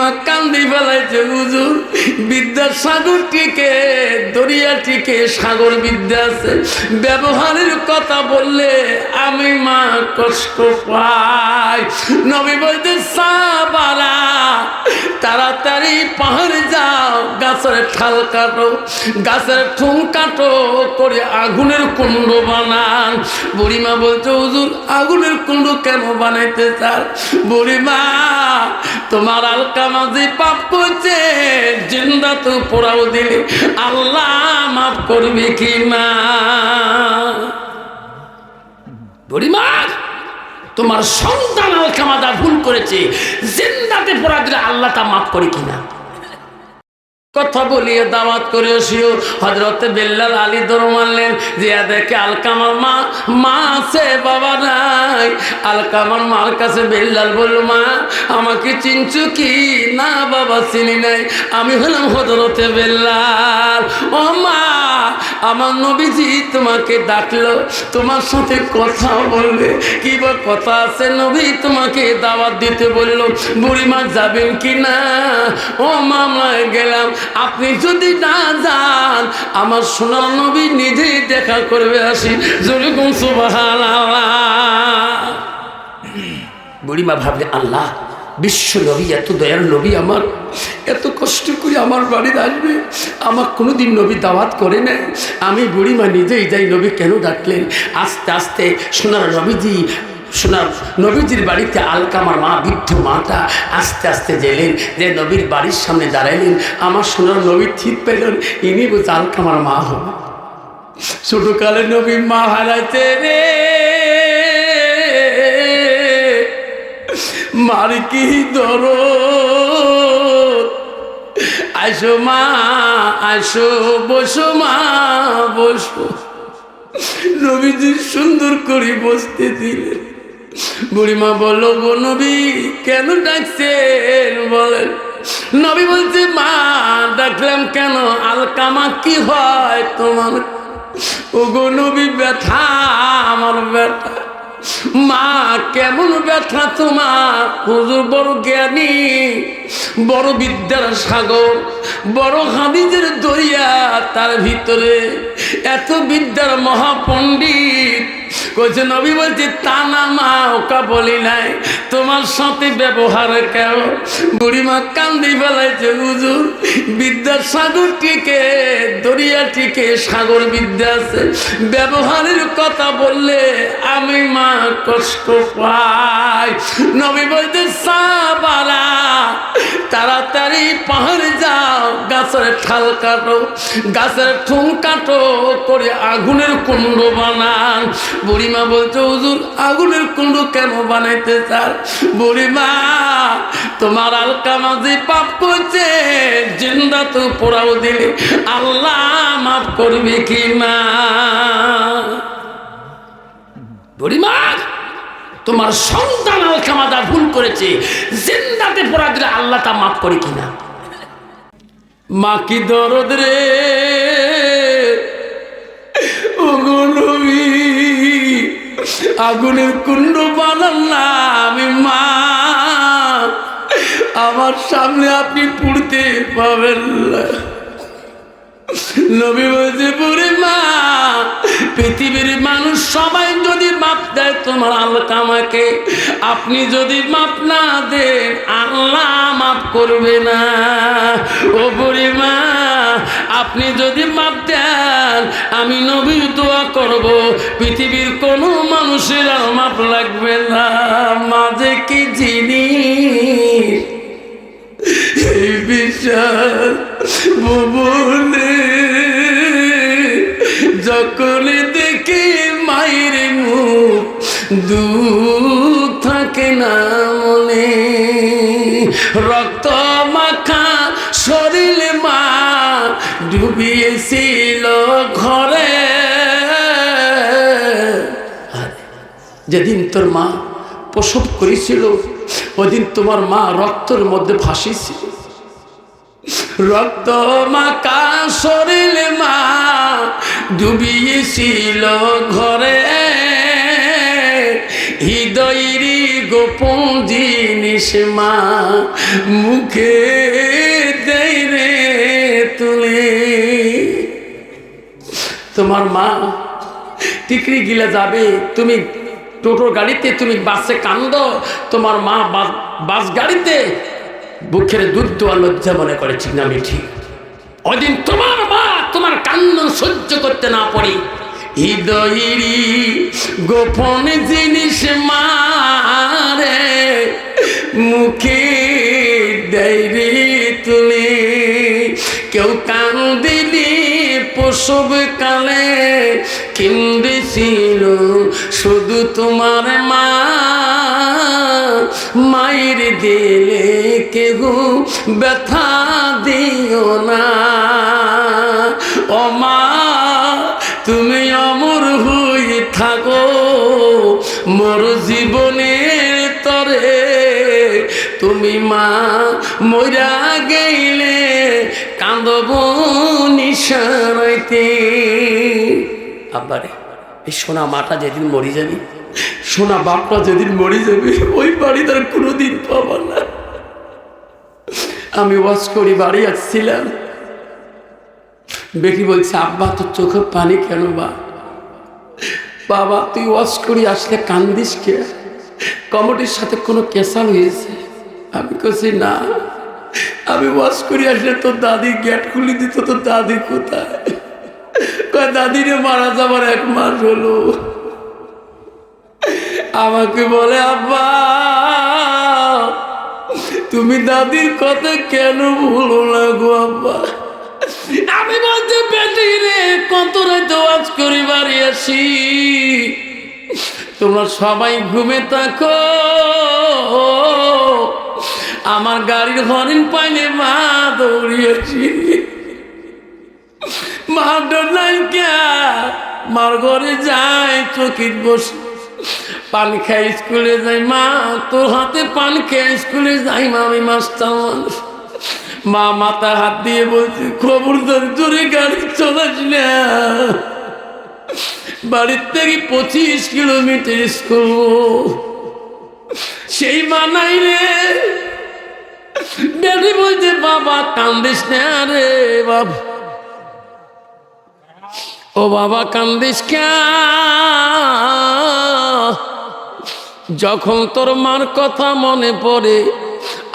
বুড়িমা কান্দি ফেলাইছে হুজুর বিদ্যার সাগর টিকে, দরিয়া টিকে, সাগর বিদ্যা আছে। ব্যবহারের কথা বললে আমি মা কষ্ট পাই। নবী বলতে, সাবারা, তাড়াতাড়ি পাহাড়ে যাও, গাছের ঠাল কাটো, গাছের ঠুং কাটো, করে আগুনের কুণ্ড বানান। বুড়িমা বলছে, হুজুর, আগুনের কুণ্ড কেন বানাইতে চান? বুড়িমা, তোমার আলকা করছে, জিন্দা পোড়াও দিলি। আল্লাহ মাফ করবি কি মা? তোমার সন্তান আলকামাদা ভুল করেছে, জিন্দাতে পোড়া দিলে আল্লাহ তা মাফ করে কিনা কথা বলিয়ে দাওয়াত করে শিও হজরত বেল্লাল আলী দর মানলেন যে দেখে আলকামার মা মা আছে, বাবা নাই। আলকামার মার কাছে বেল্লাল বলল, মা, আমাকে চিনছু কি? না, বাবা, চিনি নাই। আমি হলাম হজরতে বেল্লাল। ও মা আমার নবীজি তোমাকে ডাকলো, তোমার সাথে কথা বলবে। কি বা কথা আছে? নবী তোমাকে দাওয়াত দিতে বলল, বুড়িমা যাবেন কি না? ও মামলায় গেলাম, আপনি যদি না যান, আমার সোনার নবী নিজেই দেখা করবে আসি। যেরকম সুবাহান বুড়িমা ভাবলে, আল্লাহ বিশ্ব নবী এত দয়ার নবী আমার। এত কষ্ট করে আমার বাড়িতে আসবে। আমার কোনো দিন নবী দাওয়াত করে নেয় আমি বুড়িমা নিজেই যাই নবী কেন ডাকলেন? আস্তে আস্তে সোনার নবীজি, সোনার নবীজির বাড়িতে আলকামার মা, বৃদ্ধ মাটা আস্তে আস্তে গেলেন যে নবীর বাড়ির সামনে দাঁড়াইলেন, আমার সোনার নবী ঠিক পেলেন। ইনি বলছে আলকামার মা হবে ছোটকালে নবী মা হারাইতে রে। মার কি দর আসো মা, আসো, বসো মা, বসো। নবীজি সুন্দর করে বসতে দিলেন। বুড়িমা বলল, গো নবী, কেন ডাকছেন? বলেন, নবী বলছে, মা, ডাকলাম কেন? আলকামা কি হয় তোমার? ও গো নবী, ব্যথা, আমার ব্যথা। মা কেমন ব্যথা তোমার? হুজুর, বড় জ্ঞানী, বড় বিদ্যার সাগর, বড় হাদিজের দরিয়া, তার ভিতরে এত বিদ্যার মহাপণ্ডিত কইছে, নবী বলছে, তা না মা, ওকা বলি নাই। তোমার সাথে ব্যবহার কেন? বুড়িমা কান্দি ফেলাইছে, হুজুর বিদ্যার সাগর টিকে দরিয়া টিকে সাগর বিদ্যা আছে। ব্যবহারের কথা বললে আমি মা কষ্ট পাই। নবী বলতে সাবারা তাড়াতাড়ি পাহাড়ে যাও, গাছের ঠাল কাটো, গাছের ঠুং কাটো, করে আগুনের কুণ্ড বানান। বুড়িমা বলছে, হুজুর, আগুনের কুণ্ড কেন বানাইতে চান? বুড়িমা, তোমার আলকা মাঝে পাপ করছে, জিন্দা তো পোড়াও দিলে, আল্লাহ মাফ করবে কি না? বুড়িমা তোমার সন্তান আলকামাদা ভুল করেছে। জিন্দাতে পোড়া দিলে আল্লাহ তা মাফ করে কিনা? মা কি দরদ রে? আগুনের কুণ্ড বানান মা। আমার সামনে আপনি পুড়তে পাবেন না। নবী বলছে, বুড়ি মা, পৃথিবীর মানুষ সবাই দেয় তোমার আলকামাকে আপনি যদি মাপ না দেন, আল্লাহ মাপ করবে না। ও বুড়ি মা, আপনি যদি মাপ দেন, আমি নবী দোয়া করব। পৃথিবীর কোনো মানুষের আর মাপ লাগবে না। মাঝে কি এই বিশাল যখন দেখি মায়ের মুখ দুঃখ থাকে না মনে। রক্ত মাখা শরীরে মা ডুবিয়েছিল ঘরে। যেদিন তোর মা প্রসব করেছিল, ওদিন তোমার মা রক্তের মধ্যে ভাসিয়েছিল। রক্ত মাকা শরীরে মা ডুবিয়েছিল ঘরে। মা মুখে দেয় রে তুলে। তোমার মা টিকরি গিলে যাবে, তুমি টোটোর গাড়িতে, তুমি বাসে কান্দ, তোমার মা বাস- গাড়িতে। বুকের দুধ দোয়া লজ্জা মনে করে, ঠিক ঠিক ওদিন তোমার মা তোমার কান্দন সহ্য করতে না পারি। হৃদয়েরই গোপন জিনিস মারে মুখে দেয় রে তুলে কেউ কান্দিনি প্রসব কালে কিন্দেছিল শুধু তোমার মা। মায়ের দিলে কেউ ব্যথা দিও না। ও মা, তুমি অমর হয়ে থাকো, মোর জীবনের তরে তুমি মা মরা গেলে কাঁদব নিশারাইতে। আবারে এই সোনা মাটা যেদিন মরি যাবি, সোনা বাপটা যেদিন মরি যাবে, ওই বাড়ি তার কোনোদিন পাবো না। আমি ওয়াশ করি, বাড়ি আসছিলাম। বেকি বলছে, আব্বা, তোর চোখে পানি কেন বা? বাবা, তুই ওয়াশ করি, আসলে কান্দিস কে? কমিটির সাথে কোনো কেসাল হয়েছে। আমি কছি না, আমি ওয়াশ করি আসলে তোর দাদি গেট খুলে দিত, তোর দাদি কোথায়? দাদিরে মারা যাবার এক মাস হলো। আমাকে বলে, আব্বা, তুমি দাদির কথা কেন ভুলো না গো, আব্বা? আমি বলতে বেটি রে কত রাতে ওয়াজ করি, বাড়ি আসি। তোমরা সবাই ঘুমে থাকো। আমার গাড়ির হরিণ পাইলে মা দৌড়িয়েছি। মা নাই কে? মার ঘরে যায় চকিত বসে। পান খাই স্কুলে যাই মা, তোর হাতে পান খেয়ে স্কুলে যাই মা, আমি মাস্টার মা মাথা হাত দিয়ে বলছে খবরদার জোরে গাড়ি চলাস না। বাড়ির থেকে পঁচিশ কিলোমিটার স্কুল। সেই মানাই রে। বেটি বলছে, বাবা, কান্দিস না রে বাবা। ও বাবা, কান্দিস যখন তোর মার কথা মনে পড়ে,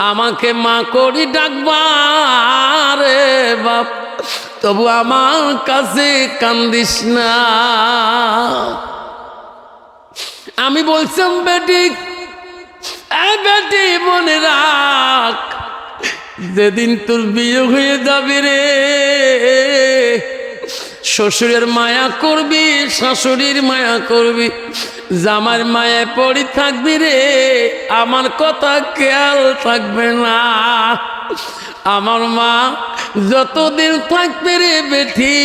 আমাকে মা করি ডাকবারে বাপ। তবু আমার কাছে কান্দিস না। আমি বলছিলাম, বেটি বেটি মনে রাখ যেদিন তোর বিয়ে হয়ে যাবে রে, শ্বশুরের মায়া করবি, শাশুড়ির মায়া করবি, জামার মায়া পড়ি থাকবি রে, আমার কথা খেয়াল থাকবে না। আমার মা যতদিন থাকবে রে বেঠি,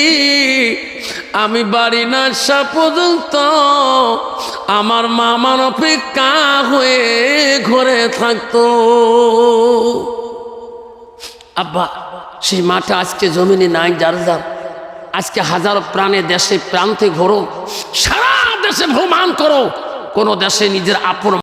আমি বাড়ি না আসা পর্যন্ত আমার মা আমার অপেক্ষা হয়ে ঘরে থাকতো। আব্বা, সেই মাটা আজকে জমিনে নাই যার যার আজকে হাজারো প্রাণে দেশে প্রান্তে ঘোরো, সারা দেশে ভ্রমণ করো। কোনো দেশে নিজের আপন